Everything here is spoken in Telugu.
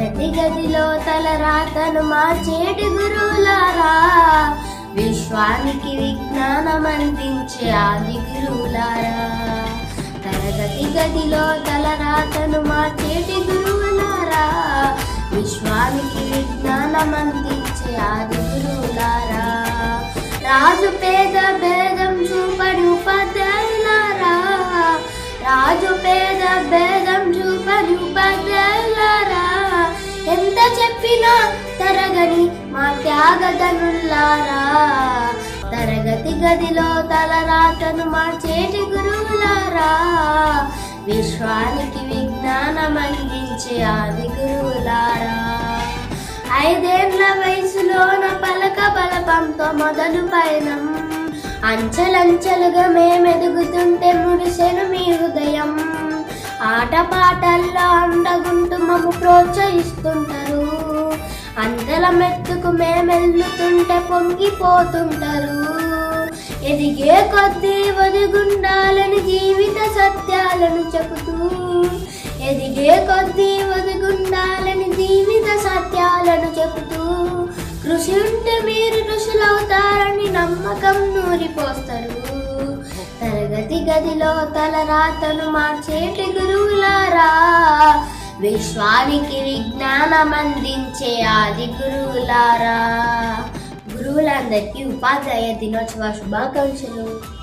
ప్రతి గదిలో తల రాతను మార్చేటి గురువులారా. విశ్వానికి విజ్ఞానం అందించే ఆది గురువులారా. తరగతి గదిలో తల రాతను మార్చేటి గురువులారా. విశ్వానికి విజ్ఞానం అందించే ఆది గురువులారా. రాజు పేద భేదం చూపడి ఉపాధ్యాయులారా రాజు పేద భేదం చూపడి ఉపాధ్యాయులారా ఎంత చెప్పినా తరగని మా త్యాగదనుల్లారా తరగతి గదిలో తలరాతను మార్చేటి గురువులారా. విశ్వానికి విజ్ఞానం అందించే ఆది గురువులారా. ఐదేళ్ళ వయసులోన పలక బలపంతో మొదలు పయనం. అంచెలంచెలుగా మేమెదుగుతుంటే ముడిసెను మీ హృదయం. ఆటపాటల్లో అండ అందల మెత్తుకు మేమెల్లుతుంటే పొంగిపోతుంటారు. ఎదిగే కొద్దీ వదిగుండాలని జీవిత సత్యాలను చెబుతూ ఎదిగే కొద్దీ వదిగుండాలని జీవిత సత్యాలను చెబుతూ కృషి ఉంటే మీరు ఋషులవుతారని నమ్మకం నూరిపోస్తారు. తరగతి గదిలో తలరాతను మార్చేటి గురువులారా విశ్వానికి విజ్ఞానం అందించే ఆది గురువులారా. గురువులందరికీ ఉపాధ్యాయ దినోత్సవ శుభాకాంక్షలు.